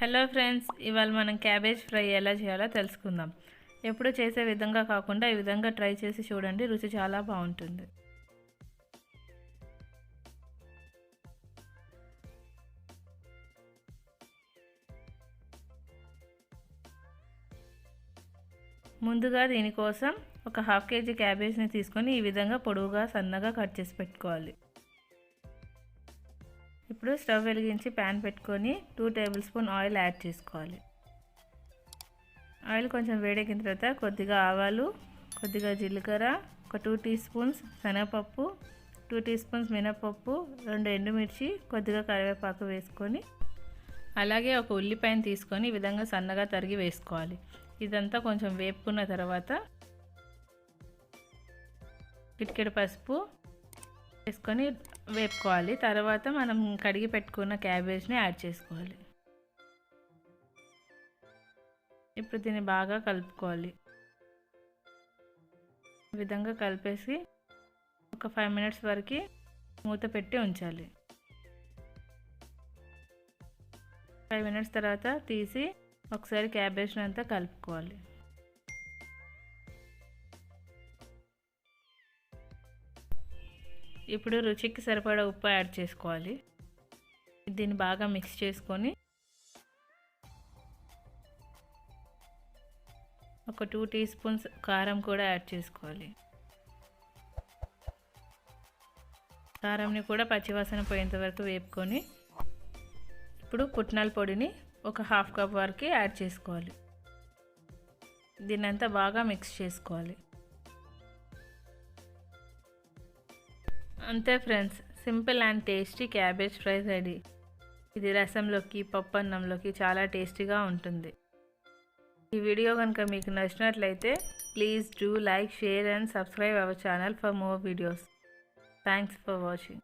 Hello friends ఇవాళ మనం cabbage fry ఎలా చేయాలో తెలుసుకుందాం. ఎప్పుడు చేసే విధంగా కాకుండా ఈ విధంగా ట్రై చేసి చూడండి రుచి చాలా బాగుంటుంది. ముందుగా దీనికోసం ఒక హాఫ్ కేజీ క్యాబేజ్ని తీసుకొని ఈ విధంగా పొడవుగా సన్నగా కట్ చేసి పెట్టుకోవాలి. ఇప్పుడు స్టవ్ వెలిగించి ప్యాన్ పెట్టుకొని two tablespoon oil add చేసుకోవాలి. ఆయిల్ కొంచెం వేడెక్కిన తర్వాత కొద్దిగా ఆవాలు కొద్దిగా జీలకర్ర ఒక టూ టీ స్పూన్స్ శనగపప్పు టూ టీ స్పూన్స్ మినపప్పు రెండు ఎండుమిర్చి కొద్దిగా కరివేపాకు వేసుకొని అలాగే ఒక ఉల్లిపాయను తీసుకొని ఈ విధంగా సన్నగా తరిగి వేసుకోవాలి. ఇదంతా కొంచెం వేపుకున్న తర్వాత కిటికెడు పసుపు వేసుకొని వేపుకోవాలి. తర్వాత మనం కడిగి పెట్టుకున్న క్యాబేజ్ని యాడ్ చేసుకోవాలి. ఇప్పుడు దీన్ని బాగా కలుపుకోవాలి. ఈ విధంగా కలిపేసి ఒక ఫైవ్ మినిట్స్ వరకు మూత పెట్టి ఉంచాలి. ఫైవ్ మినిట్స్ తర్వాత తీసి ఒకసారి క్యాబేజ్ని అంతా కలుపుకోవాలి. ఇప్పుడు రుచికి సరిపడా ఉప్పు యాడ్ చేసుకోవాలి. దీన్ని బాగా మిక్స్ చేసుకొని ఒక టూ టీ స్పూన్స్ కారం కూడా యాడ్ చేసుకోవాలి. కారంని కూడా పచ్చివాసన పోయేంత వరకు వేపుకొని ఇప్పుడు పుట్నాల పొడిని ఒక హాఫ్ కప్ వరకు యాడ్ చేసుకోవాలి. దీన్నంతా బాగా మిక్స్ చేసుకోవాలి. అంతే friends simple and tasty cabbage fry ready. ఇది రసంలోకి పప్పన్నంలోకి చాలా టేస్టీగా ఉంటుంది. ఈ వీడియో కనుక మీకు నచ్చినట్లయితే please do like share and subscribe our channel for more videos. Thanks for watching.